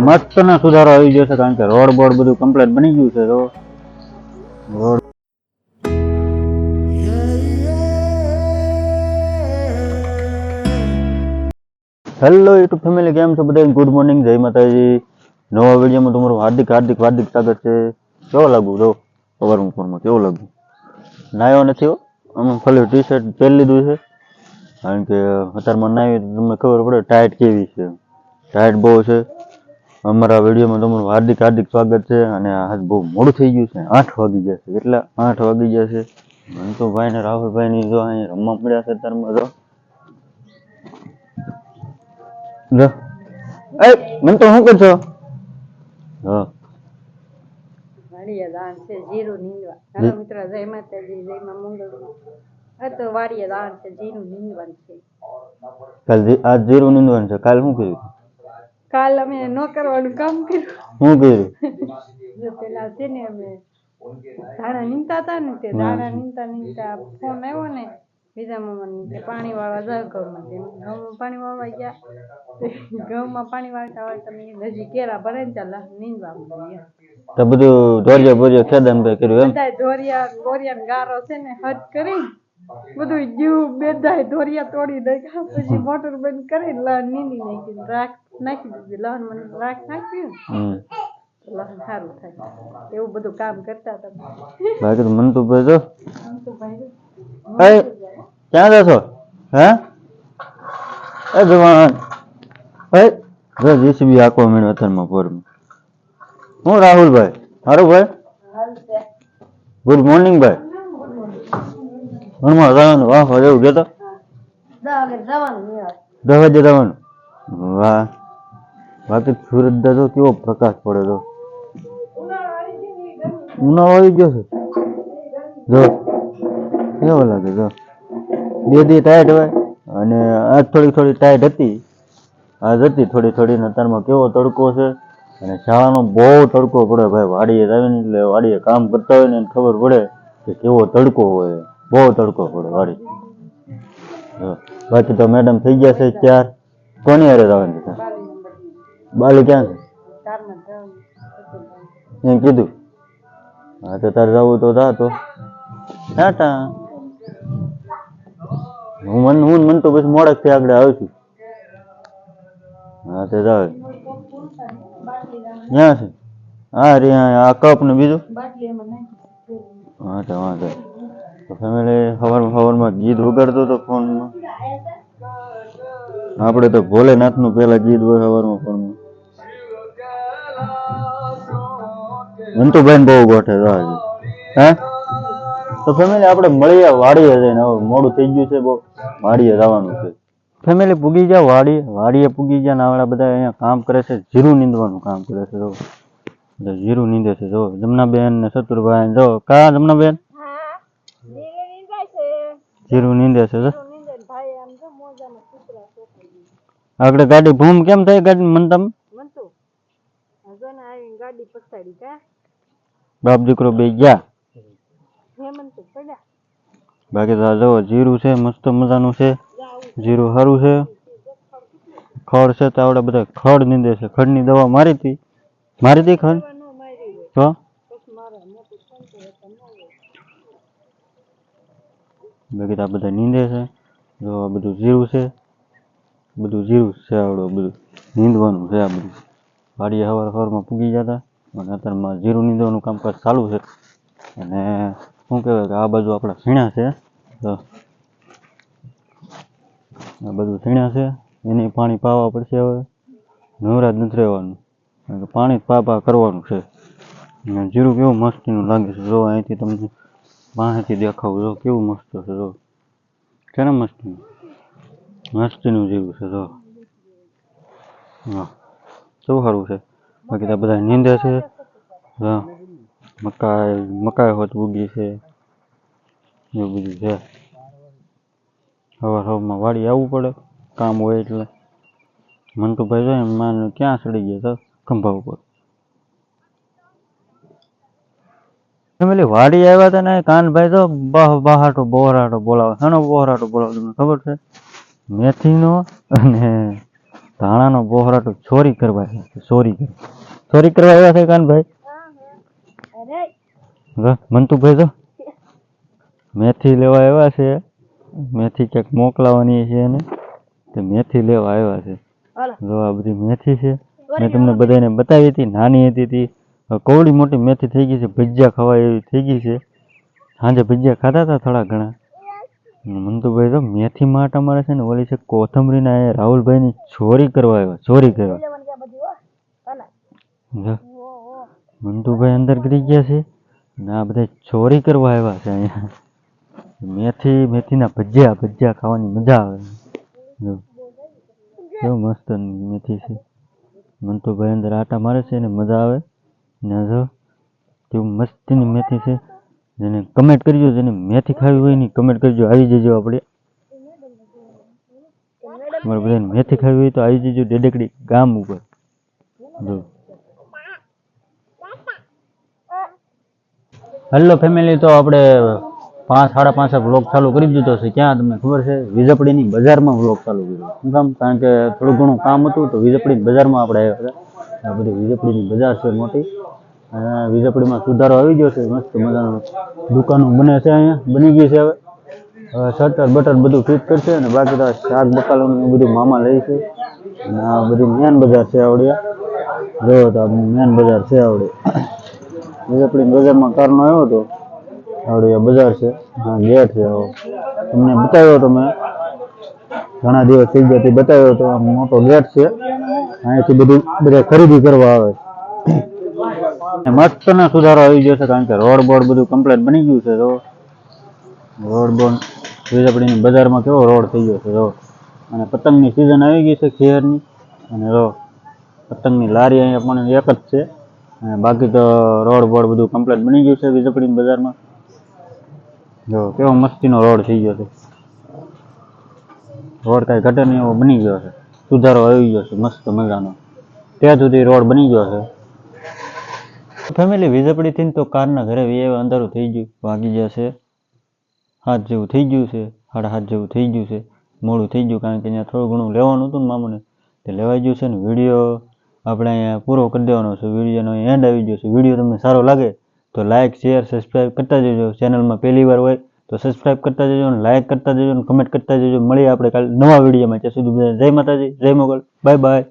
મસ્ત ના સુધારો આવી ગયો છે કારણ કે રોડ બોર્ડ બધું કમ્પ્લીટ બની ગયું છે તો. રોડ હેલો યુટ્યુબ ફેમિલી કેમ છો બધા? ગુડ મોર્નિંગ જય માતાજી. નવા વિડીયોમાં તમારું હાર્દિક હાર્દિક હાર્દિક સ્વાગત છે. કેવો લાગુ? જો, સવાર ઉપરમાં કેવો લાગુ? નાયો નથી હો. અમે ખાલી ટી શર્ટ પહેરી લીધું છે. કારણ કે અત્યારમાં નાવી તો તમને ખબર પડે ટાઈટ કેવી છે. ટાઈટ બહુ છે. અમારા વિડીયોમાં તમારું હાર્દિક હાર્દિક સ્વાગત છે અને આજ બહુ મોડું થઈ ગયું છે આઠ વાગી ગયા છે. કેટલા? આઠ વાગી ગયા છે. ભાઈ ને રાહુલભાઈ ની જો અહીં રમવા પડ્યા છે તારમાં જો. જો. એ મને તો શું કરશો? હા વાડીએ દાન છે જીરું નીંદવા. હાલો મિત્ર જય માતાજી જય માં મંગળ આ તો વાડીએ દાન છે જીરું નીંદવાનું છે. કાલ આજ જીરું નીંદવાનું છે. કાલ શું કર્યું? કાલ અમે ન કરવાનું કામ કર્યું. હું કર્યું? પેલા છે ને અમે ધાણા નીંદતા હતા ને તે ધાણા નીંદતા નીંદતા ફોન આવ્યો ને બીજા મામા કે પાણી વાળવા જાવ ઘઉંમાં તે ઘઉંમાં પાણી વાળવા ગયા. ઘઉંમાં પાણી વાળતા વાળતા મેં હજી કેરા ભરે ને ચાલ નીંદવા તો બધું ધોરિયા બોરિયા ખેદાન ભાઈ કર્યું એમ? ધોરિયા બોરિયા ને ગારો છે ને હદ કરી. બધું જીવ બેધાય ધોરિયા તોડી નાખ્યા. પછી મોટર બંધ કરી નીંદી નાખી રાખ નાખી દીધી લહણ મને રાખ નાખ્યું લહણ સારું થાય. એવું બધું કામ કરતા હતા. બાકી તો મન તો ભાઈ જો. તો ભાઈ એ ક્યાં જશો? હે? એ જવાન એ જો જેસીબી આખો મેળો અત્યારમાં પોરમાં. હું રાહુલભાઈ? સારું ભાઈ? ગુડ મોર્નિંગ ભાઈ. હણમાં જવાનું વાહ એવું કહેતો? દસ વાગે જવાનું? વાહ. બાકી સુરત દા તો કેવો પ્રકાશ પડે તો? ઉનાળો આવી ગયો છે. જો, કેવો લાગે જો? બે દી ટાઈટ હોય અને આ થોડી થોડી ટાઈટ હતી. આજ હતી થોડી થોડી ને અત્યારમાં કેવો તડકો છે અને શાળાનો બહુ તડકો પડે ભાઈ. વાડીએ આવીને એટલે વાડીએ કામ કરતા હોય ને ખબર પડે કે કેવો તડકો હોય. બહુ તડકો પડે વાડી બાકી તો મેડમ થઈ ગયા છે ચાર કોની હારે જવાનું છે? બાલી ક્યાં છે એમ કીધું હા તો તારે જવું તો જા તો ટાટા હું મન હું મન તો પછી મોડકથી આગળ આવીશું હા તે જાવ ક્યાં છે હા રે આ કપ ને બીજું હા તો વાંધો તો ફેમિલી સવારમાં સવારમાં ગીત વગાડતો હતો ફોનમાં આપણે તો ભોલેનાથનું પેલા ગીત હોય સવારમાં ફોનમાં મંતુભાઈ બહુ ગોઠે રાહ છે. હે તો ફેમિલી આપણે મળીએ વાડીએ જઈને. હવે મોડું થઈ ગયું છે બહુ. વાડીએ જવાનું છે. ફેમિલી પૂગી ગયા વાડીએ. વાડીએ પૂગી ગયા ને આવડા બધા અહીંયા કામ કરે છે. જીરું નીંદવાનું કામ કરે છે જો એટલે જીરું નીંદે છે જો જમનાબેન ને શત્રુભાઈ જો કા જમનાબેન જીરું નીંદે છે જો ભાઈ આમ તો મોજામાં કૂતરા ચોપડી આગળ ગાડી ભૂમ કેમ થાય ગાડી? મનતમ મનતું હજો ને આવીને ગાડી પછાડી કા. બાપ દીકરો બે ગયા. બાકી તો જો જીરું છે, મસ્ત મજાનું છે. જીરું સારું છે. ખડ છે તો આવડે બધા ખડ નીંદે છે. ખડની દવા મારી હતી મારી હતી ખડ? તો? બાકી તો આ બધા નીંદે છે. જો આ બધું જીરું છે. બધું જીરું છે આવડું બધું. નીંદવાનું છે આ બધું. વાડીએ સવાર સવારમાં પૂગી જતા અને અત્યારમાં જીરું નીંદવાનું કામકાજ ચાલુ છે. અને શું કહેવાય કે આ બાજુ આપણે સીણા છે. આ બધું સીણા છે. એને પાણી પાવા પડશે હવે. નવરાજ નથી રહેવાનું. પાણી પા કરવાનું છે. જીરું કેવું મસ્તીનું લાગે છે. જો અહીંથી તમને પાસેથી દેખાવું, જો કેવું મસ્ત છે, જો. છે ને મસ્તીનું? મસ્તીનું જીરું છે, જો. હા. શું સારું છે. બાકી તો બધા નીંદે છે. મકાઈ મકાઈ હોત ઉગી છે. એવું બધું છે. સવાર સવારમાં વાડી આવવું પડે, કામ હોય એટલે. મંટુભાઈ જાય માન ક્યાં ચડી ગયા હતા ખંભા ઉપર. ફેમિલી વાડી આવ્યા હતા ને કાનભાઈ તો બહ બહાટો બોહરાટો બોલાવે. હેનો બોહરાટો બોલાવે તમને ખબર છે? મેથીનો અને ધાણાનો બોહરાટો ચોરી કરવા ચોરી ચોરી કરવા આવ્યા છે કાનભાઈ મંતુભાઈ જો. મેથી લેવા આવ્યા છે. મેથી ક્યાંક મોકલાવાની છે એને. તે મેથી લેવા આવ્યા છે. જો આ બધી મેથી છે. મેં તમને બધાને બતાવી હતી નાની હતી તી. કોવડી મોટી મેથી થઈ ગઈ છે ભજીયા ખવાય એવી થઈ ગઈ છે. સાંજે ભજીયા ખાતા હતા થોડા ઘણા. મંતુભાઈ તો મેથી માં મારે છે ને ઓલી છે કોથમરીના એ રાહુલભાઈની ચોરી કરવા આવ્યા, ચોરી કરવા. મંતુભાઈ અંદર ગરી ગયા છે ને આ બધા ચોરી કરવા આવ્યા છે અહીંયા. મેથી, મેથીના ભજીયા ભજીયા ખાવાની મજા આવે. કેવું મસ્ત મેથી છે. મંતુભાઈ અંદર આટા મારે છે ને મજા આવે. ને જો, કેવું મસ્તીની મેથી છે. જેને કમેન્ટ કરજો, જેને મેથી ખાવી હોય ને કમેન્ટ કરજો. આવી જજો આપણે. તમારે બધાને મેથી ખાવી હોય તો આવી જજો ડેડેકડી ગામ ઉપર. જો. હેલો ફેમિલી તો આપણે પાંચ, સાડા પાંચે વ્લોગ ચાલુ કરી દીધો છે. ક્યાં તમને ખબર છે? વીજપડીની બજારમાં વ્લોગ ચાલુ કર્યો. શું કામ? કારણ કે થોડું ઘણું કામ હતું તો વીજપડી બજારમાં આપણે આવ્યા હતા. આ બધી વીજપડીની બજાર છે મોટી. અને વીજપડીમાં સુધારો આવી ગયો છે. મસ્ત મજાનો દુકાનો બને છે અહીંયા. બની ગઈ છે હવે. હવે શટર બટર બધું ફિટ કરશે અને બાકી તો શાક બકાલોનું બધું મામા લે છે. અને આ બધું મેન બજાર છે આવડ્યા જોયો તો મેન બજાર છે આવડે. આપણે બજારમાં કારનો આવ્યો હતો. આવડે બજાર છે. હા, ગેટ છે આવો. તમને બતાવ્યો તો મેં. ઘણા દિવસ થઈ ગયા બતાવ્યો તો આમ મોટો ગેટ છે. અહીંયાથી બધું બધા ખરીદી કરવા આવે. અને મસ્ત સુધારો આવી ગયો છે કારણ કે રોડ બોર્ડ બધું કમ્પ્લીટ બની ગયું છે તો. રોડ બોર્ડ વીજપડીની બજારમાં કેવો રોડ થઈ ગયો છે, જો. અને પતંગની સિઝન આવી ગઈ છે ખેરની. અને જો, પતંગની લારી અહીંયા પણ એક જ છે. અને બાકી તો રોડ બોર્ડ બધું કમ્પ્લીટ બની ગયું છે વીજપડીની બજારમાં. જો, કેવો મસ્તીનો રોડ થઈ ગયો છે. રોડ કાંઈ ઘટે નહીં એવો બની ગયો છે. સુધારો આવી ગયો છે, મસ્ત મજાનો. ત્યાં સુધી રોડ બની ગયો છે. ફેમિલી વીજળીથી તો કારના ઘરે એવા અંધારું થઈ ગયું વાગી જશે હાથ જેવું થઈ ગયું છે સાડા હાથ જેવું થઈ ગયું છે, મોડું થઈ ગયું કારણ કે અહીંયા થોડું ઘણું લેવાનું હતું ને મામુને, તે લેવાઈ ગયું છે ને વીડિયો આપણે અહીંયા પૂરો કરી દેવાનો છે, વિડીયોનો એન્ડ આવી ગયો છે. વીડિયો તમને સારો લાગે તો લાઇક શેર સબસ્ક્રાઈબ કરતા જજો. ચેનલમાં પહેલી વાર હોય તો સબસ્ક્રાઈબ કરતા જજો અને લાઇક કરતા જજો અને કમેન્ટ કરતા જજો. મળીએ આપણે કાલે નવા વિડીયોમાં. ત્યાં સુધી જય માતાજી, જય મોગલ. Bye bye